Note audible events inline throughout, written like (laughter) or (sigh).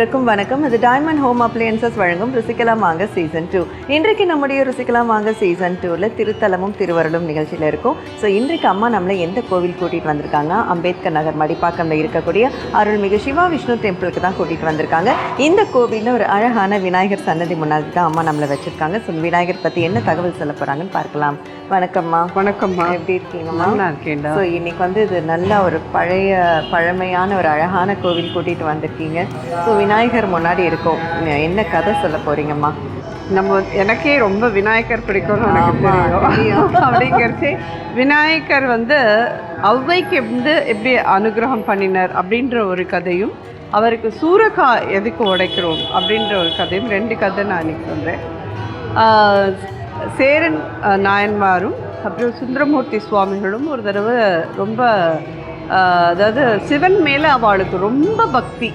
அனைவருக்கும் வணக்கம். இது டைமண்ட் ஹோம் அப்ளையன்சஸ் வழங்கும் ருசிக்கலாம் வாங்க சீசன் டூ இன்றைக்கு நம்முடைய ருசிக்கலாம் வாங்க சீசன் டூவில் திருத்தலமும் திருவருளும் நிகழ்ச்சியில் இருக்கும். ஸோ இன்றைக்கு அம்மா நம்மளை எந்த கோவில் கூட்டிகிட்டு வந்திருக்காங்க அம்பேத்கர் நகர் மடிப்பாக்கம்ல இருக்கக்கூடிய அருள்மிகு சிவா விஷ்ணு டெம்பிளுக்கு தான் கூட்டிகிட்டு வந்திருக்காங்க. இந்த கோவிலில் ஒரு அழகான விநாயகர் சன்னதி முன்னாடி தான் அம்மா நம்மளை வச்சிருக்காங்க. ஸோ விநாயகர் பற்றி என்ன தகவல் சொல்ல போகிறாங்கன்னு பார்க்கலாம். வணக்கம்மா. வணக்கம்மா. எப்படி இருக்கீங்கம்மா? ஸோ இன்னைக்கு வந்து இது நல்ல ஒரு பழைய பழமையான ஒரு அழகான கோவில் கூட்டிட்டு வந்திருக்கீங்க. ஸோ விநாயகர் முன்னாடி இருக்கோம். என்ன கதை சொல்ல போறீங்கம்மா? நம்ம எனக்கே ரொம்ப விநாயகர் பிடிக்கும்னு எனக்கு தெரியும். (laughs) அப்படிங்கிறச்சு விநாயகர் வந்து ஔவைக்கு வந்து எப்படி அனுகிரகம் பண்ணினார் அப்படின்ற ஒரு கதையும் அவருக்கு சூரக்கா எதுக்கு உடைக்கிறோம் அப்படின்ற ஒரு கதையும் ரெண்டு கதை நான் இன்னைக்கு சொல்கிறேன் சேரன் நாயன்மாரும் அப்புறம் சுந்தரமூர்த்தி சுவாமிகளும் ஒரு தடவை ரொம்ப அதாவது சிவன் மேலே அவளுக்கு ரொம்ப பக்தி.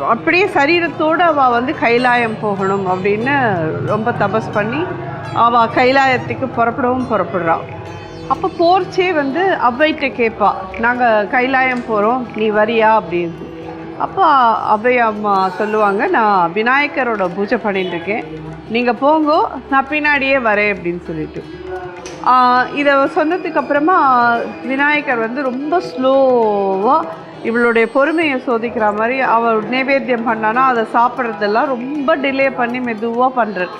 அப்படியே சரீரத்தோடு அவள் வந்து கைலாயம் போகணும் அப்படின்னு ரொம்ப தபஸ் பண்ணி அவள் கைலாயத்துக்கு புறப்படவும் புறப்படுறாள் அப்போ போர்ச்சே வந்து அவ்வைட்ட கேட்பா நாங்கள் கைலாயம் போகிறோம் நீ வரியா? அப்படின்னு. அப்போ அவ்வை அம்மா சொல்லுவாங்க நான் விநாயகரோட பூஜை பண்ணிட்டுருக்கேன். நீங்கள் போங்கோ நான் பின்னாடியே வரேன் அப்படின்னு சொல்லிட்டு. இதை சொன்னதுக்கு அப்புறமா விநாயகர் வந்து ரொம்ப ஸ்லோவாக இவளுடைய பொறுமையை சோதிக்கிற மாதிரி அவள் நைவேத்தியம் பண்ணானா அதை சாப்பிட்றதெல்லாம் ரொம்ப டிலே பண்ணி மெதுவாக பண்ணுறது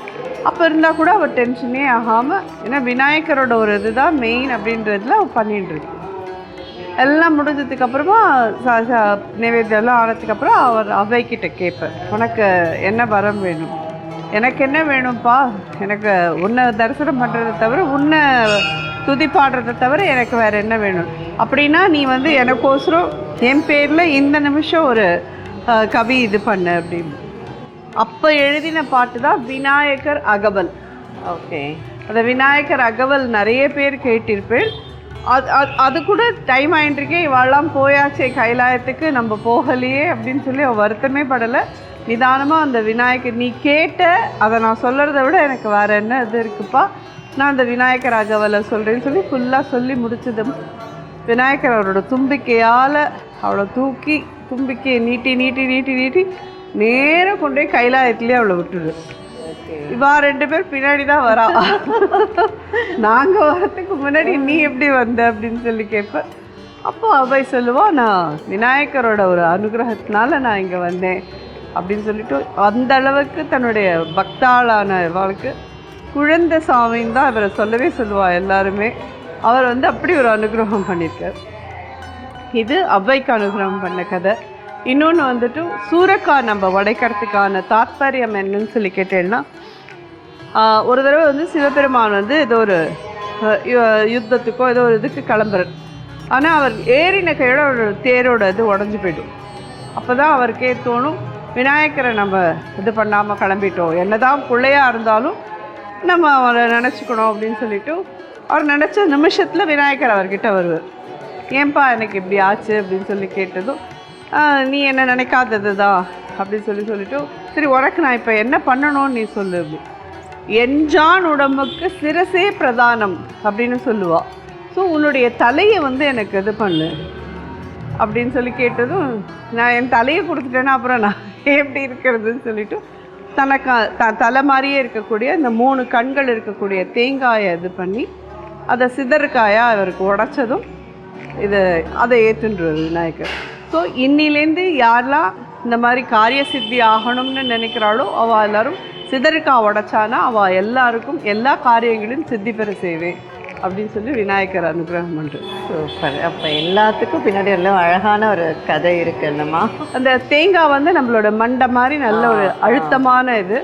அப்போ இருந்தால் கூட அவள் டென்ஷனே ஆகாமல் ஏன்னா விநாயகரோட ஒரு இதுதான் மெயின் அப்படின்றதுல அவள் பண்ணிட்டுருக்கு எல்லாம் முடிஞ்சதுக்கப்புறமா நைவேத்தியம்லாம் ஆனதுக்கப்புறம் அவர் அவைக்கிட்ட கேட்பேன் உனக்கு என்ன வரம் வேணும்? எனக்கு என்ன வேணும்ப்பா? எனக்கு உன்னை தரிசனம் பண்ணுறதை தவிர உன்னை துதி பாடுறதை தவிர எனக்கு வேறு என்ன வேணும்? அப்படின்னா நீ வந்து எனக்கோசரம் என் பேரில் இந்த நிமிஷம் ஒரு கவி இது பண்ணு அப்படின்னு. அப்போ எழுதின பாட்டு தான் விநாயகர் அகவல். ஓகே. அந்த விநாயகர் அகவல் நிறைய பேர் கேட்டிருப்பேன். அது அது அது கூட டைம் ஆயின்றிருக்கே இவாளெல்லாம் போயாச்சே கைலாயத்துக்கு நம்ம போகலையே அப்படின்னு சொல்லி வருத்தமே படலை. நிதானமாக அந்த விநாயகர் நீ கேட்ட அதை நான் சொல்கிறத விட எனக்கு வேறு என்ன இது இருக்குப்பா? நான் அந்த விநாயகர் அகவலை சொல்கிறேன்னு சொல்லி ஃபுல்லாக சொல்லி முடிச்சதும் விநாயகர் அவரோட தும்பிக்கையால் அவளை தூக்கி தும்பிக்கையை நீட்டி நீட்டி நீட்டி நீட்டி நேராக கொண்டு போய் கைலாயத்துலேயே அவளை விட்டுடு இவா ரெண்டு பேர் பின்னாடி தான் வரா. நாங்க வரதுக்கு முன்னாடி நீ எப்படி வந்த அப்படின்னு சொல்லி கேட்பேன் அப்போ அவை சொல்லுவா நான் விநாயகரோட ஒரு அனுகிரகத்தினால நான் இங்கே வந்தேன். அப்படின்னு சொல்லிட்டு அந்த அளவுக்கு தன்னுடைய பக்தாளான இவளுக்கு குழந்தை சாமின்னு தான் இவரை சொல்லவே சொல்லுவா எல்லாருமே. அவர் வந்து அப்படி ஒரு அனுகிரகம் பண்ணியிருக்கார். இது அவ்வைக்கு அனுகிரகம் பண்ண கதை. இன்னொன்று வந்துட்டு சூரக்கா நம்ம உடைக்கிறதுக்கான தாத்பரியம் என்னன்னு சொல்லி கேட்டேன்னா ஒரு தடவை வந்து சிவபெருமான் வந்து ஏதோ ஒரு யுத்தத்துக்கோ ஏதோ ஒரு இதுக்கு கிளம்புறார். ஆனால் அவர் ஏறின கையோட அவரோட தேரோட இது உடஞ்சி போய்டும். அப்போ தான் அவருக்கே தோணும் விநாயகரை நம்ம இது பண்ணாமல் கிளம்பிட்டோம். என்னதான் பிள்ளையாக இருந்தாலும் நம்ம அவரை நினச்சிக்கணும் அப்படின்னு சொல்லிவிட்டு அவர் நினச்ச நிமிஷத்தில் விநாயகர் அவர்கிட்ட வருவார். ஏன்பா எனக்கு இப்படி ஆச்சு? அப்படின்னு சொல்லி கேட்டதும் நீ என்ன நினைக்காதது தான் அப்படின்னு சொல்லி சொல்லிவிட்டு சரி உனக்கு நான் இப்போ என்ன பண்ணணும்னு நீ சொல்லு. அப்படி. உடம்புக்கு சிரசே பிரதானம் அப்படின்னு சொல்லுவாள் ஸோ உன்னுடைய தலையை வந்து எனக்கு இது பண்ணு அப்படின்னு சொல்லி கேட்டதும் நான் என் தலையை கொடுத்துட்டேன்னா அப்புறம் நான் எப்படி இருக்கிறதுன்னு சொல்லிட்டு தனக்கா த தலை மாதிரியே இருக்கக்கூடிய இந்த மூணு கண்கள் இருக்கக்கூடிய தேங்காயை இது பண்ணி அதை சிதறுக்காயாக அவருக்கு உடச்சதும் இது அதை ஏற்றுன்றது விநாயகர். ஸோ இன்னிலேருந்து யாரெல்லாம் இந்த மாதிரி காரிய சித்தி ஆகணும்னு நினைக்கிறாளோ அவள் எல்லோரும் சிதறுக்காய் உடச்சானா அவள் எல்லாருக்கும் எல்லா காரியங்களையும் சித்தி பெற செய்வேன். அப்படின்னு சொல்லி விநாயகர் அனுகிரகம் பண்ணுறது சூப்பர் அப்போ எல்லாத்துக்கும் பின்னாடி எல்லாம் அழகான ஒரு கதை இருக்கு என்னம்மா? அந்த தேங்காய் வந்து நம்மளோட மண்டை மாதிரி நல்ல ஒரு அழுத்தமான இது.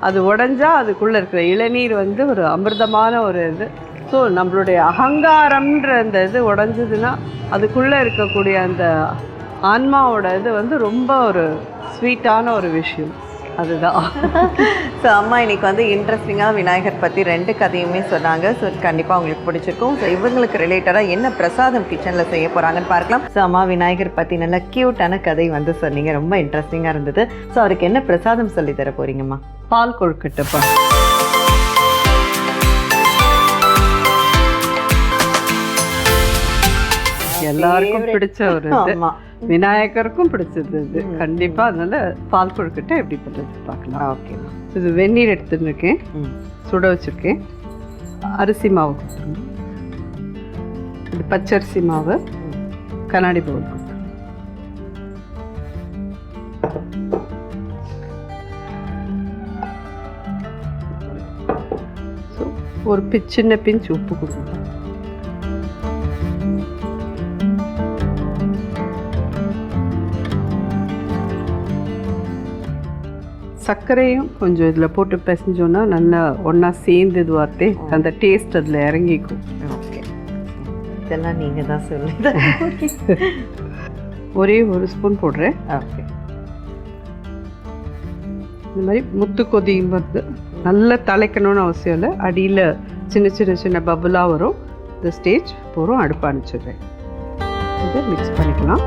அது உடைஞ்சா அதுக்குள்ளே இருக்கிற இளநீர் வந்து ஒரு அமிர்தமான ஒரு இது. ஸோ நம்மளுடைய அகங்காரம்ன்ற அந்த இது உடைஞ்சதுன்னா அதுக்குள்ளே இருக்கக்கூடிய அந்த ஆன்மாவோட இது வந்து ரொம்ப ஒரு ஸ்வீட்டான ஒரு விஷயம். அதுதான். ஸோ அம்மா இன்னைக்கு வந்து இன்ட்ரெஸ்டிங்காக விநாயகர் பற்றி ரெண்டு கதையுமே சொன்னாங்க. ஸோ கண்டிப்பாக உங்களுக்கு பிடிச்சிருக்கும். ஸோ இவங்களுக்கு ரிலேட்டடாக என்ன பிரசாதம் கிச்சனில் செய்ய போகிறாங்கன்னு பார்க்கலாம். ஸோ அம்மா விநாயகர் பற்றி நல்ல க்யூட்டான கதை வந்து சொன்னீங்க. ரொம்ப இன்ட்ரெஸ்டிங்காக இருந்தது. ஸோ அவருக்கு என்ன பிரசாதம் சொல்லி தர போகிறீங்கம்மா பால் கொழுக்கட்டப்பா எல்லாருக்கும் பிடிச்ச ஒரு இது. விநாயகருக்கும் பிடிச்சது இது. ம். கண்டிப்பா அதனால பால் கொழுக்கட்டை எப்படி பண்ணுறது பார்க்கலாம். ஓகே. இது வெந்நீர் எடுத்துருக்கேன் சுட வச்சிருக்கேன். அரிசி மாவு கொடுத்துருங்க இது பச்சரிசி மாவு. கண்ணாடி பவுல் ஒரு பி சின்ன பிஞ்ச் உப்பு கொடுங்க சர்க்கரையும் கொஞ்சம் இதில் போட்டு பிசைஞ்சோன்னா நல்லா ஒன்றா சேர்ந்து இதுவார்த்தே அந்த டேஸ்ட் அதில் இறங்கிக்கும். ஓகே. இதெல்லாம் நீங்க தான் சொல்லுது (laughs) ஒரே ஒரு ஸ்பூன் போடுறேன். ஓகே. இந்த மாதிரி முத்து கொதி வருது நல்லா தலைக்கணும்னு அவசியம் இல்லை. அடியில் சின்ன சின்ன சின்ன பபுளாக வரும். இந்த ஸ்டேஜ் போகிறோம் அடுப்பு அனுப்பிச்சிடுறேன் இதை மிக்ஸ் பண்ணிக்கலாம்.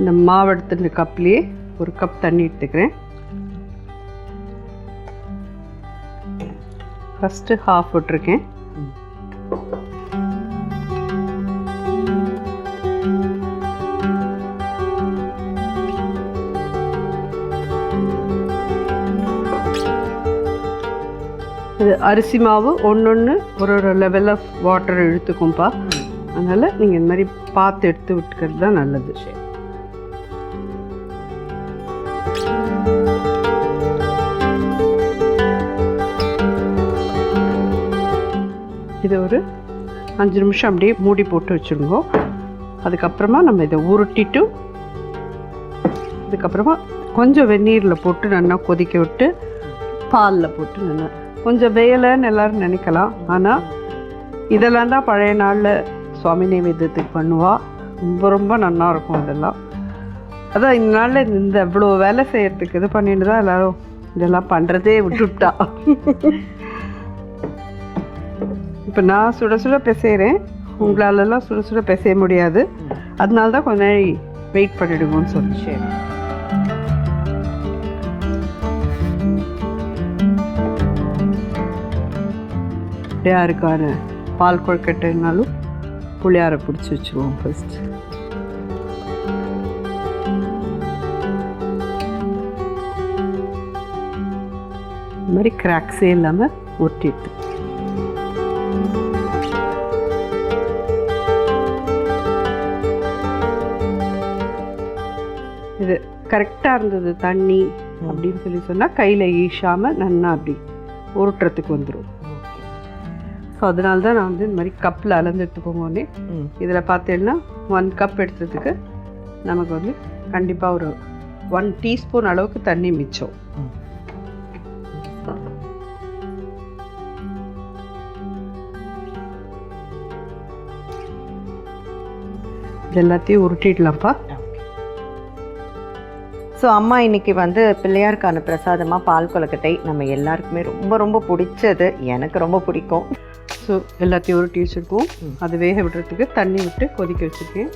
இந்த மாவு எடுத்துட்டு கப்லேயே ஒரு கப் தண்ணி எடுத்துக்கிறேன். ஃபஸ்ட்டு ஹாஃப் விட்டுருக்கேன். இது அரிசி மாவு ஒன்று ஒரு ஒரு லெவல் ஆஃப் வாட்டர் இழுத்துக்கும்ப்பா அதனால் நீங்கள் இந்த மாதிரி பார்த்து எடுத்து விட்டுக்கிறது தான் நல்லது. இதை ஒரு அஞ்சு நிமிஷம் அப்படியே மூடி போட்டு வச்சுருங்கோ. அதுக்கப்புறமா நம்ம இதை உருட்டிட்டு அதுக்கப்புறமா கொஞ்சம் வெந்நீரில் போட்டு நல்லா கொதிக்க விட்டு பாலில் போட்டு நல்லா கொஞ்சம் வேலைன்னு எல்லோரும் நினைக்கலாம். ஆனால் இதெல்லாம் தான் பழைய நாளில் சுவாமி நைவேத்தியத்துக்கு பண்ணுவா. ரொம்ப ரொம்ப நல்லா இருக்கும் இதெல்லாம் அதான் இந்த நாளில் இந்த இவ்வளோ வேலை செய்கிறதுக்கு இது பண்ணிட்டு தான் எல்லோரும் இதெல்லாம் பண்ணுறதே விட்டுவிட்டா இப்போ நான் சுட சுட பிசைகிறேன் உங்களாலெல்லாம் சுட சுட பிசைய முடியாது. அதனால தான் கொஞ்ச நேரம் வெயிட் பண்ணிடுங்கன்னு சொன்னேன் சரி. புளியாருக்கான பால் கொழுக்கட்டைனாலும் புளியாரை பிடிச்சி வச்சுருவோம் ஃபர்ஸ்ட் இந்த மாதிரி கிராக்ஸே இல்லாமல் ஒட்டிட்டு இது கரெக்டாக இருந்தது தண்ணி அப்படின்னு சொல்லி சொன்னால் கையில் ஈஷாமல் நன்னா அப்படி உருட்டுறதுக்கு வந்துடும் ஸோ அதனால தான் நான் வந்து இந்த மாதிரி கப்பில் அளந்து எடுத்துக்கோங்க ம். இதில் பார்த்தீங்கன்னா ஒன் கப் எடுத்ததுக்கு நமக்கு வந்து கண்டிப்பாக ஒரு ஒன் டீஸ்பூன் அளவுக்கு தண்ணி மிச்சம். இது எல்லாத்தையும் உருட்டிடலாம்ப்பா. ஸோ அம்மா இன்னைக்கு வந்து பிள்ளையாருக்கான பிரசாதமாக பால் கொழுக்கட்டை நம்ம எல்லாருக்குமே ரொம்ப ரொம்ப பிடிச்சது. எனக்கு ரொம்ப பிடிக்கும். ஸோ எல்லாத்தையும் உருட்டி வச்சுருக்கோம். அது வேக விடுறதுக்கு தண்ணி விட்டு கொதிக்க வச்சுருக்கேன்.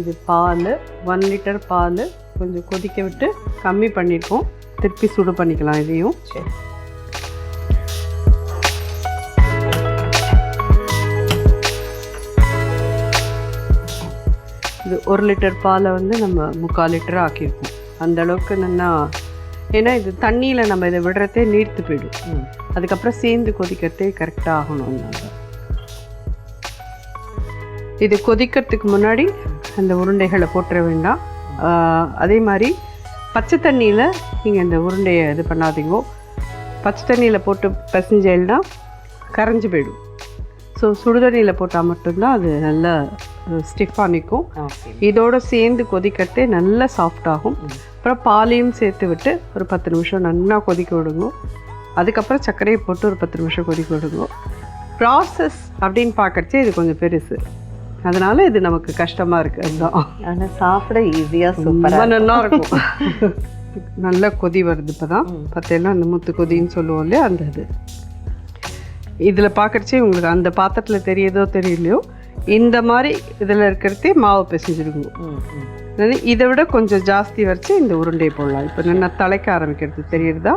இது பால் ஒன் லிட்டர் பால் கொஞ்சம் கொதிக்க விட்டு கம்மி பண்ணியிருக்கோம். திருப்பி சுடு பண்ணிக்கலாம் இதையும். சரி. இது ஒரு லிட்டர் பாலை வந்து நம்ம முக்கால் லிட்டர் ஆக்கியிருக்கோம். அந்த அளவுக்கு நல்லா ஏன்னா இது தண்ணியில் நம்ம இதை விடுறதே நீர்த்து போயிடும். அதுக்கப்புறம் சேர்ந்து கொதிக்கிறதே கரெக்டாக ஆகணும். இது கொதிக்கிறதுக்கு முன்னாடி அந்த உருண்டைகளை போட்டுற வேண்டாம். அதே மாதிரி பச்சை தண்ணியில் நீங்கள் இந்த உருண்டையை இது பண்ணாதீங்க. பச்சை தண்ணியில் போட்டு பிசைஞ்சேல்னா கரைஞ்சி போயிடும். ஸோ சுடுதண்ணியில் போட்டால் மட்டும்தான் அது நல்லா ஸ்டிஃபாக நிற்கும். இதோட சேர்ந்து கொதிக்கிறதே நல்லா சாஃப்ட் ஆகும். அப்புறம் பாலையும் சேர்த்து விட்டு ஒரு பத்து நிமிஷம் நல்லா கொதிக்க விடுங்க. அதுக்கப்புறம் சர்க்கரையை போட்டு ஒரு பத்து நிமிஷம் கொதிக்க விடுங்க. ப்ராசஸ் அப்படின்னு பார்க்கறச்சே இது கொஞ்சம் பெருசு. அதனால இது நமக்கு கஷ்டமாக இருக்குது அதுதான். ஆனால் சாப்பிட ஈஸியாக சூப்பராக நல்லா இருக்கும். நல்ல கொதி வருது இப்போ தான் ம். பார்த்தீங்கன்னா அந்த முத்து கொதின்னு சொல்லுவோம் இல்லையா? அந்த இது. இதில் பார்க்கறச்சே உங்களுக்கு அந்த பாத்திரத்தில் தெரியுதோ தெரியலையோ இந்த மாதிரி இதில் இருக்கிறதே மாவு பிசைஞ்சிருக்கும் இதை விட கொஞ்சம் ஜாஸ்தி வச்சு இந்த உருண்டையை போடலாம். இப்போ நான் தலைக்க ஆரம்பிக்கிறது. தெரியுறதா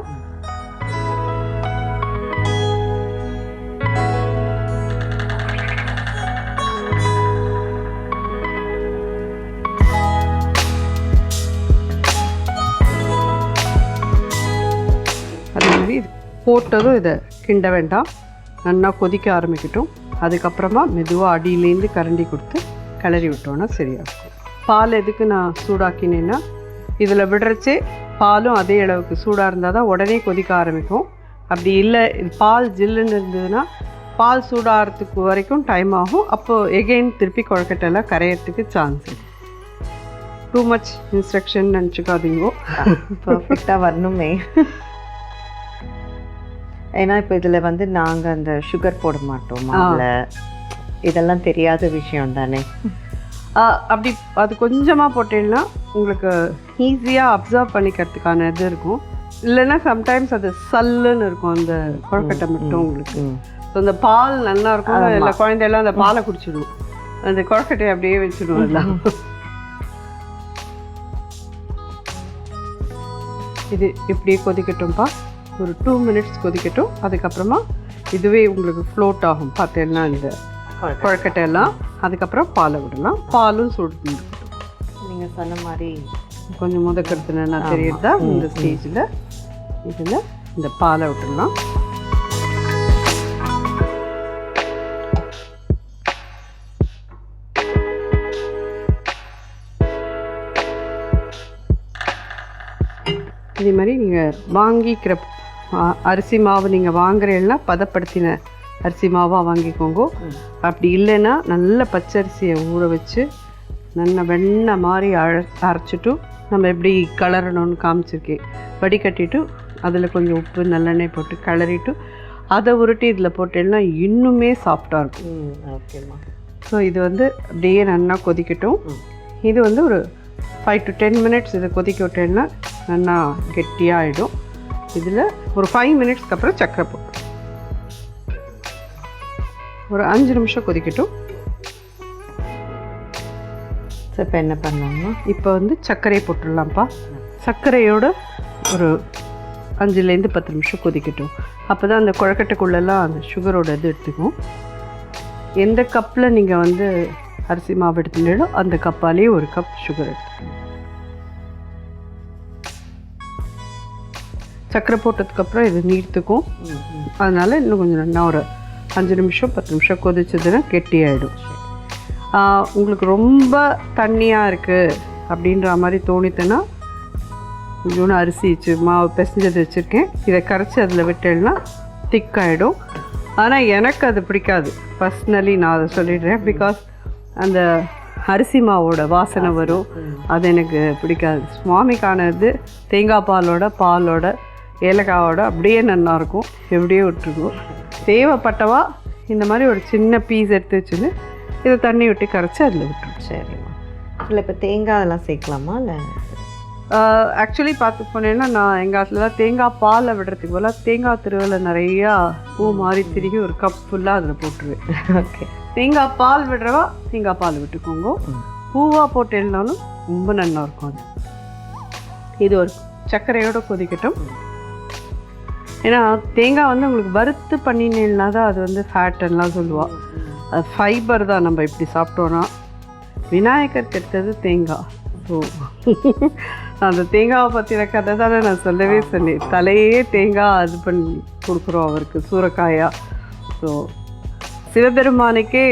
அதே மாதிரி போட்டதும் இதை கிண்ட வேண்டாம். நல்லா கொதிக்க ஆரம்பிக்கட்டும். அதுக்கப்புறமா மெதுவாக அடியிலேருந்து கரண்டி கொடுத்து கிளறி விட்டோன்னா சரியா இருக்கும். பால் எதுக்கு நான் சூடாக்கினேன்னா இதில் விடுறச்சே பாலும் அதே அளவுக்கு சூடாக இருந்தால் தான் உடனே கொதிக்க ஆரம்பிக்கும். அப்படி இல்லை பால் ஜில்லுன்னு இருந்ததுன்னா பால் சூடாகிறதுக்கு வரைக்கும் டைம் ஆகும். அப்போது எகெயின் திருப்பி குழக்கட்டெல்லாம் கரையிறதுக்கு சான்ஸ் டூ மச் இன்ஸ்ட்ரக்ஷன் நினச்சிக்காதீங்கோ. பர்ஃபெக்டாக வரணுமே. ஏன்னா இப்போ இதில் வந்து நாங்கள் அந்த சுகர் போட மாட்டோம் இதெல்லாம் தெரியாத விஷயம் தானே. அப்படி அது கொஞ்சமாக போட்டீங்கன்னா உங்களுக்கு ஈஸியாக அப்சர்வ் பண்ணிக்கிறதுக்கான இது இருக்கும். இல்லைன்னா சம்டைம்ஸ் அது சல்லுன்னு இருக்கும் அந்த குழக்கட்டை மட்டும் உங்களுக்கு. ஸோ அந்த பால் நல்லா இருக்கும் எல்லா குழந்தையெல்லாம் அந்த பாலை குடிச்சிடும். அந்த குழக்கட்டையை அப்படியே வச்சிடும் எல்லாம். இது இப்படியே கொதிக்கட்டும்ப்பா. ஒரு டூ மினிட்ஸ் கொதிக்கட்டும். அதுக்கப்புறமா இதுவே உங்களுக்கு ஃப்ளோட் ஆகும். பார்த்தேன்னா இந்த குழக்கட்டை. எல்லாம். அதுக்கப்புறம் பாலை விடலாம். பாலும் சுடு நீங்கள் சொன்ன மாதிரி கொஞ்சம் முதக்கிறது நான் தெரியுதா? இந்த ஸ்டேஜில் இதில் இந்த பாலை விட்டுடலாம். இதே மாதிரி நீங்கள் வாங்கிக்கிற அரிசி மாவு நீங்கள் வாங்குறீங்கன்னா பதப்படுத்தின அரிசி மாவாக வாங்கிக்கோங்க. அப்படி இல்லைன்னா நல்ல பச்சரிசியை ஊற வச்சு நல்ல வெண்ணெய் மாதிரி அழ அரைச்சிட்டு நம்ம எப்படி கலரணும்னு காமிச்சிருக்கேன் வடிகட்டிட்டு அதில் கொஞ்சம் உப்பு நல்லெண்ணெய் போட்டு கிளறிட்டு அதை உருட்டி இதில் போட்டேன்னா இன்னுமே சாஃப்டாக இருக்கும். ஓகேம்மா. ஸோ இது வந்து அப்படியே நல்லா கொதிக்கட்டும். இது வந்து ஒரு ஃபைவ் டு டென் மினிட்ஸ் இதை கொதிக்க விட்டேன்னா நல்லா கெட்டியாகிடும் இதில் ஒரு ஃபைவ் மினிட்ஸ்க்கு அப்புறம் சக்கரை போட்டு. ஒரு அஞ்சு நிமிஷம் கொதிக்கட்டும். ஸோ இப்போ என்ன பண்ணலாமா இப்போ வந்து சர்க்கரையை போட்டுடலாம்ப்பா. சர்க்கரையோட ஒரு அஞ்சுலேருந்து பத்து நிமிஷம் கொதிக்கட்டும். அப்போ தான் அந்த குழக்கட்டைக்குள்ளெல்லாம் அந்த சுகரோட இது எடுத்துக்கும். எந்த கப்பில் நீங்கள் வந்து அரிசி மாவு எடுத்துட்டீங்களோ அந்த கப்பாலேயே ஒரு கப் சுகர் எடுத்துக்கணும். சர்க்கரை போட்டதுக்கப்புறம் இது நீர்த்துக்கும். அதனால் இன்னும் கொஞ்சம் நல்லா ஒரு அஞ்சு நிமிஷம் பத்து நிமிஷம் கொதிச்சதுன்னா கெட்டியாயிடும் ஆஹ் உங்களுக்கு ரொம்ப தண்ணியாக இருக்குது அப்படின்ற மாதிரி தோணித்துன்னா கொஞ்சோண்டு அரிசி வச்சு மாவு பிசைஞ்சது வச்சுருக்கேன். இதை கரைச்சி அதில் விட்டேன்னா திக்காயிடும். ஆனால் எனக்கு அது பிடிக்காது. பர்சனலி நான் அதை சொல்லிடுறேன். பிகாஸ் அந்த அரிசி மாவோட வாசனை வரும். அது எனக்கு பிடிக்காது. சுவாமிக்கானது தேங்காய் பாலோட பாலோட ஏலக்காவோட அப்படியே நல்லா இருக்கும். எப்படியே விட்டுருக்கும் தேவைப்பட்டவா இந்த மாதிரி ஒரு சின்ன பீஸ் எடுத்து வச்சுன்னு இதை தண்ணி விட்டு கரைச்சி அதில் விட்டுரும் சரிம்மா. இல்லை இப்போ தேங்காய் அதெல்லாம் சேர்க்கலாமா? இல்லை? ஆக்சுவலி பார்த்து போனேன்னா நான் எங்கள் ஆற்றுலலாம் தேங்காய் பாலை விடுறதுக்கு போல தேங்காய் திருவில் நிறையா பூ மாதிரி திருகி ஒரு கப் ஃபுல்லாக அதில் போட்டுருவேன். ஓகே. தேங்காய் பால் விடுறவா தேங்காய் பால் விட்டுக்கோங்க. பூவாக போட்டு எழுந்தாலும் ரொம்ப நல்லா இருக்கும் அது. இது ஒரு சர்க்கரையோட கொதிக்கட்டும். ஏன்னா தேங்காய் வந்து உங்களுக்கு வறுத்து பண்ணினீங்கன்னா தான் அது வந்து ஃபேட்டுன்னெலாம் சொல்லுவாள் அது ஃபைபர் தான் நம்ம இப்படி சாப்பிட்டோன்னா விநாயகர் கெட்டது தேங்காய். ஸோ அந்த தேங்காவை பற்றின கதை தானே நான் சொல்லவே சொன்னேன். தலையே தேங்காய் இது பண்ணி கொடுக்குறோம் அவருக்கு சூறைக்காயா ஸோ சிவபெருமானுக்கே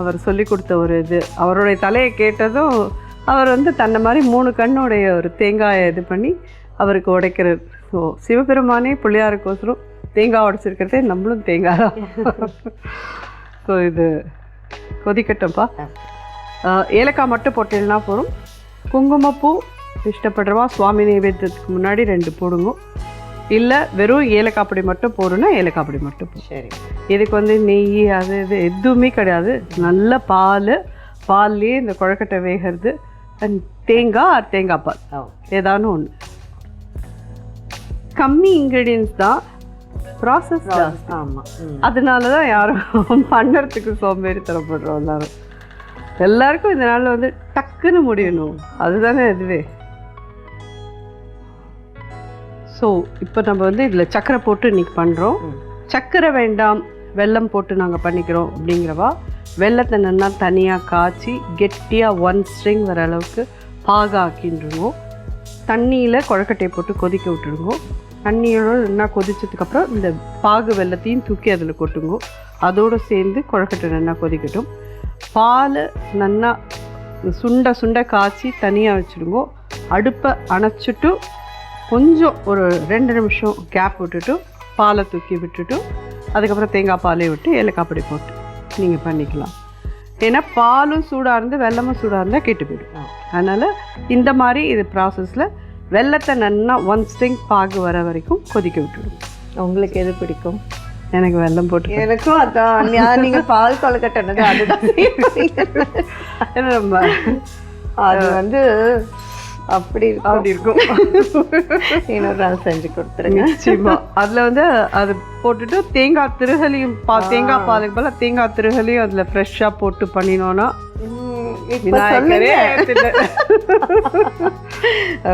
அவர் சொல்லி கொடுத்த ஒரு இது. அவருடைய தலையை கேட்டதும் அவர் வந்து தன்னை மாதிரி மூணு கண்ணுடைய ஒரு தேங்காயை இது பண்ணி அவருக்கு உடைக்கிறார் ஸோ சிவபெருமானே பிள்ளையாருக்கோசரம் தேங்காய் உடைச்சிருக்கிறதே நம்மளும் தேங்காய் தான் ஸோ இது கொதிக்கட்டும்ப்பா. ஏலக்காய் மட்டும் போட்டீங்கன்னா போதும். குங்குமப்பூ இஷ்டப்படுறவா சுவாமி நைவேத்தியத்துக்கு முன்னாடி ரெண்டு போடுங்க. இல்லை வெறும் ஏலக்காய் பொடி மட்டும் போடணும்னா ஏலக்காய் பொடி மட்டும் சரி. இதுக்கு வந்து நெய் அது இது எதுவுமே கிடையாது. நல்ல பால் பால்லேயே இந்த குழக்கட்டை வேகிறது. அண்ட் தேங்காய் தேங்காய் பால். ஓ ஏதானும் ஒன்று கம்மி இன்க்ரீடியன்ஸ் தான். ப்ராசஸ் ஜாஸ்தி ஆமாம் அதனால தான் யாரும் பண்ணுறதுக்கு சோம்பேறித்தனப்படுறோம் எல்லாரும். எல்லாருக்கும் இந்த நாளில் வந்து டக்குன்னு முடியணும். அதுதானே இதுவே. ஸோ இப்போ நம்ம வந்து இதில் சக்கரை போட்டு இன்னைக்கு பண்ணுறோம். சக்கரை வேண்டாம் வெல்லம் போட்டு நாங்கள் பண்ணிக்கிறோம் அப்படிங்கிறவா வெள்ளத்தை நல்லா தனியாக காய்ச்சி கெட்டியாக ஒன் ஸ்ட்ரிங் வர அளவுக்கு பாக ஆக்கின்றுவோம் தண்ணியில் குழக்கட்டையை போட்டு கொதிக்க விட்டுருங்க தண்ணியோட நல்லா கொதிச்சதுக்கப்புறம் இந்த பாகு வெள்ளத்தையும் தூக்கி அதில் கொட்டுங்கோ. அதோடு சேர்ந்து குழக்கட்டை நல்லா கொதிக்கட்டும். பால் நல்லா சுண்ட சுண்ட காய்ச்சி தனியாக வச்சுடுங்கோ. அடுப்பை அணைச்சிட்டு கொஞ்சம் ஒரு ரெண்டு நிமிஷம் கேப் விட்டுட்டு பாலை தூக்கி விட்டுட்டு அதுக்கப்புறம் தேங்காய் பாலையை விட்டு ஏலக்காய் பொடி போட்டு நீங்கள் பண்ணிக்கலாம். ஏன்னா பாலும் சூடாக இருந்து வெல்லமும் சூடாக இருந்தால் கெட்டு போயிடும். அதனால் இந்த மாதிரி இது ப்ராசஸில் வெல்லத்தை நல்லா ஒன் ஸ்ட்ரிங் பாகு வர வரைக்கும் கொதிக்க விட்டுடும் உங்களுக்கு எது பிடிக்கும்? எனக்கு வெல்லம் போட்டு எனக்கும் அதான். ஞா- நீங்க பால் கொழுக்கட்டை அதுதான். (laughs) நம்ம அது வந்து அப்படி அப்படி இருக்கும். (laughs) இன்னொரு நாள் செஞ்சு கொடுத்துருங்க. நிச்சயமா. அதுல வந்து அது போட்டுட்டு தேங்காய் திருகலையும் பா தேங்காய் பாலுக்கு பதிலா தேங்காய் திருகலையும் அதுல ஃப்ரெஷ்ஷா போட்டு பண்ணினோம்னா இப்ப விநாயகரே.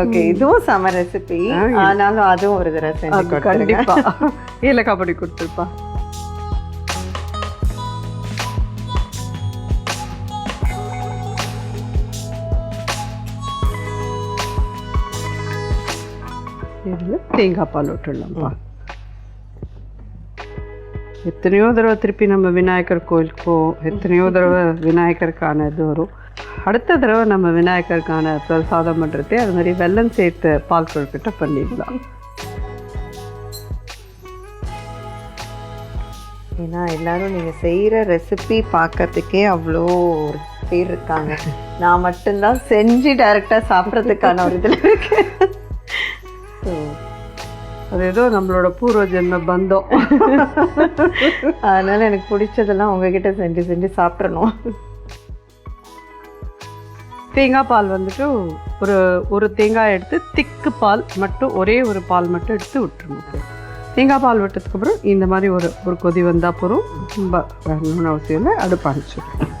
ஓகே (laughs) இதுவும் சம ரெசிபி ஆனாலும் அதுவும் ஒரு தடவை செஞ்சு கண்டிப்பா. (laughs) ஏலக்காய் பொடி கொடுத்துருப்பா. இதில் தேங்காய் பால் விட்டுடலாம்ப்பா. எத்தனையோ தடவை திருப்பி நம்ம விநாயகர் கோயிலுக்கோ எத்தனையோ தடவை விநாயகருக்கான இது வரும். அடுத்த தடவை நம்ம விநாயகருக்கான பிரசாதம் பண்ணுறதே அது மாதிரி வெல்லம் சேர்த்து பால் கொழுக்கட்டை பண்ணிடலாம். ஏன்னா எல்லாரும் நீங்க செய்யற ரெசிபி பார்க்கறதுக்கே அவ்வளோ பேர் இருக்காங்க. நான் மட்டும்தான் செஞ்சு டைரக்டா சாப்பிட்றதுக்கான ஒரு இதுல இருக்கேன். (laughs) So, அது ஏதோ நம்மளோட பூர்வ ஜென்ம பந்தம். அதனால எனக்கு பிடிச்சதெல்லாம் உங்ககிட்ட செஞ்சு செஞ்சு சாப்பிட்றணும் தேங்காய் பால் வந்துட்டு ஒரு ஒரு தேங்காய் எடுத்து திக்கு பால் மட்டும் ஒரே ஒரு பால் மட்டும் எடுத்து விட்டுருணும் தேங்காய் பால் விட்டதுக்கப்புறம் இந்த மாதிரி ஒரு ஒரு கொதி வந்தால் போகிறோம் ரொம்ப வேணும்னு அவசியம் இல்லை. அடுப்பு அனுப்பிச்சிடும்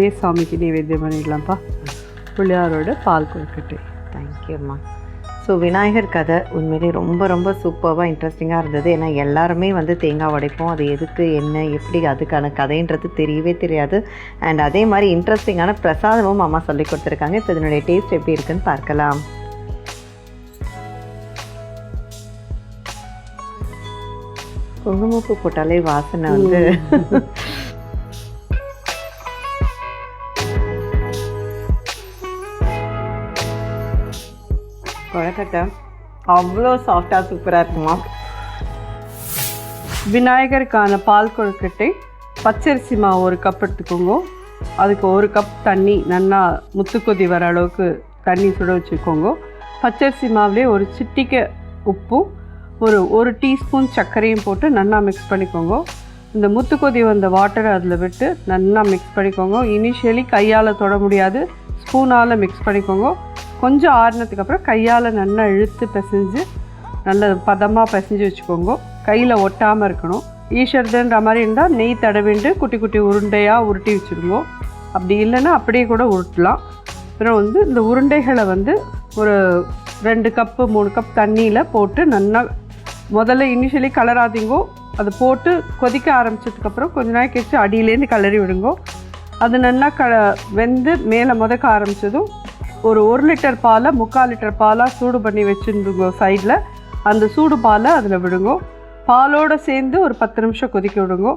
அப்படியே சாமிக்கு நைவேத்தியம் பண்ணிடலாம்ப்பா பிள்ளையாரோட பால் கொழுக்கட்டை தேங்க்யூம்மா ஸோ விநாயகர் கதை உண்மையிலே ரொம்ப ரொம்ப சூப்பராக இன்ட்ரெஸ்டிங்காக இருந்தது ஏன்னா எல்லாருமே வந்து தேங்காய் உடைப்போம் அது எதுக்கு என்ன எப்படி அதுக்கான கதைன்றது தெரியவே தெரியாது. அண்ட் அதே மாதிரி இன்ட்ரெஸ்டிங்கான பிரசாதமும் அம்மா சொல்லி கொடுத்துருக்காங்க. இப்போ இதனுடைய டேஸ்ட் எப்படி இருக்குன்னு பார்க்கலாம். குங்குமப்பூ போட்டாலே வாசனை வந்து மெனக்கட்டை அவ்வளோ சாஃப்டாக சூப்பராக இருக்குமா? விநாயகருக்கான பால் கொழுக்கட்டை பச்சரிசி மாவு ஒரு கப் எடுத்துக்கோங்க. அதுக்கு ஒரு கப் தண்ணி நல்லா முத்துக்கொதி வர அளவுக்கு தண்ணி சுட வச்சுக்கோங்க. பச்சரிசி மாவுலேயே ஒரு சிட்டிக்கை உப்பும் ஒரு ஒரு டீஸ்பூன் சர்க்கரையும் போட்டு நல்லா மிக்ஸ் பண்ணிக்கோங்க. இந்த முத்துக்கொதி வந்த வாட்டரை அதில் விட்டு நல்லா மிக்ஸ் பண்ணிக்கோங்க. இனிஷியலி கையால் தொட முடியாது ஸ்பூனால் மிக்ஸ் பண்ணிக்கோங்க. கொஞ்சம் ஆறுனதுக்கப்புறம் கையால் நல்லா இழுத்து பிசைஞ்சு நல்ல பதமாக பிசைஞ்சு வச்சுக்கோங்க. கையில் ஒட்டாமல் இருக்கணும். ஈஷர்துன்ற மாதிரி இருந்தால் நெய் தடவிண்டு குட்டி குட்டி உருண்டையாக உருட்டி வச்சுருங்க. அப்படி இல்லைன்னா அப்படியே கூட உருட்டலாம். அப்புறம் வந்து இந்த உருண்டைகளை வந்து ஒரு ரெண்டு கப்பு மூணு கப் தண்ணியில் போட்டு நல்லா முதல்ல இனிஷியலி கலராதிங்கோ. அதை போட்டு கொதிக்க ஆரம்பிச்சதுக்கப்புறம் கொஞ்ச நாள் கழிச்சு அடியிலேருந்து கலரி விடுங்கோ. அது நல்லா க வெந்து மேலே முதக்க ஆரம்பிச்சதும் ஒரு ஒரு லிட்டர் பாலை முக்கால் லிட்டர் பாலாக சூடு பண்ணி வச்சுருந்துங்க சைடில் அந்த சூடு பாலை அதில் விடுங்கோ. பாலோடு சேர்ந்து ஒரு பத்து நிமிஷம் கொதிக்க விடுங்கோ.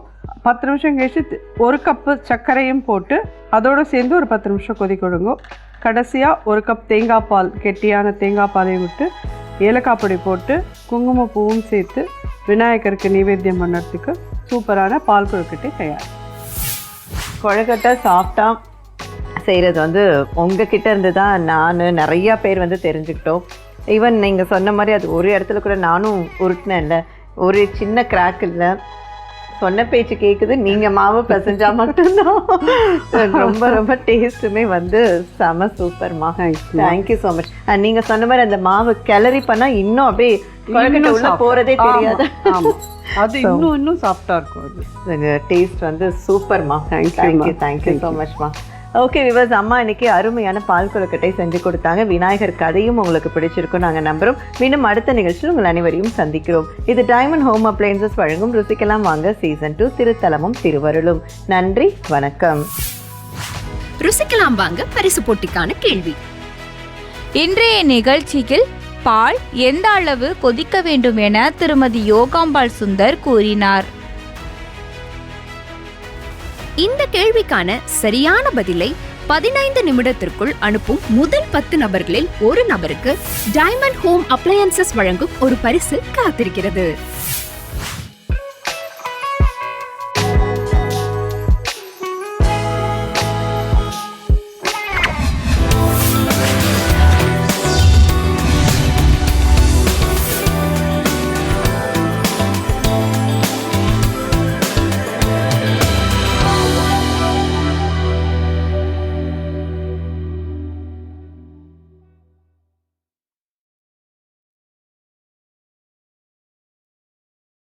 பத்து நிமிஷம் கழிச்சு ஒரு கப்பு சர்க்கரையும் போட்டு அதோடு சேர்ந்து ஒரு பத்து நிமிஷம் கொதிக்க விடுங்கோ. கடைசியாக ஒரு கப் தேங்காய் பால் கெட்டியான தேங்காய் பாலையும் விட்டு ஏலக்காய் பொடி போட்டு குங்குமப்பூவும் சேர்த்து விநாயகருக்கு நைவேத்தியம் பண்ணுறதுக்கு சூப்பரான பால் கொழுக்கட்டை தயார். கொழுக்கட்டை சாப்பிட்டா செய்கிறது வந்து உங்ககிட்ட இருந்து தான் நான் நிறையா பேர் வந்து தெரிஞ்சுக்கிட்டோம். ஈவன் நீங்கள் சொன்ன மாதிரி அது ஒரு இடத்துல கூட நானும் உருட்டினேன்ல ஒரு சின்ன கிராக் இல்லை. சொன்ன பேச்சு கேட்குது நீங்கள் மாவு பிசைஞ்சா மட்டும்தான். ரொம்ப ரொம்ப டேஸ்ட்டுமே வந்து செம சூப்பர்மா. தேங்க்யூ ஸோ மச் நீங்கள் சொன்ன மாதிரி அந்த மாவு கிளறி பண்ணால் இன்னும் அப்படியே கொழக்கட்டை உள்ள போகிறதே தெரியாது. அது இன்னும் இன்னும் சாஃப்டாக இருக்கும் அது. டேஸ்ட் வந்து சூப்பர்மா. Thank you. Thank you so. மச்மா okay viewers அம்மா இன்னைக்கு அருமையான பால் கொழுக்கட்டை செஞ்சு கொடுத்தாங்க. விநாயகர் கதையும் உங்களுக்கு பிடிச்சிருக்கும் நாங்கள் நம்புகிறோம் மீண்டும் அடுத்த நிகழ்ச்சியில் உங்கள் அனைவரையும் சந்திக்கிறோம். இது டைமண்ட் ஹோம் அப்ளையன்சஸ் வழங்கும் ருசிக்கலாம் வாங்க சீசன் டூ திருத்தலமும் திருவருளும். நன்றி வணக்கம். ருசிக்கலாம் வாங்க பரிசு போட்டிக்கான கேள்வி. இன்றைய நிகழ்ச்சியில் பால் எந்த அளவு கொதிக்க வேண்டும் என திருமதி யோகாம்பாள் சுந்தர் கூறினார். இந்த கேள்விக்கான சரியான பதிலை பதினைந்து நிமிடத்திற்குள் அனுப்பும் முதல் பத்து நபர்களில் ஒரு நபருக்கு டைமண்ட் ஹோம் அப்ளையன்சஸ் வழங்கும் ஒரு பரிசு காத்திருக்கிறது.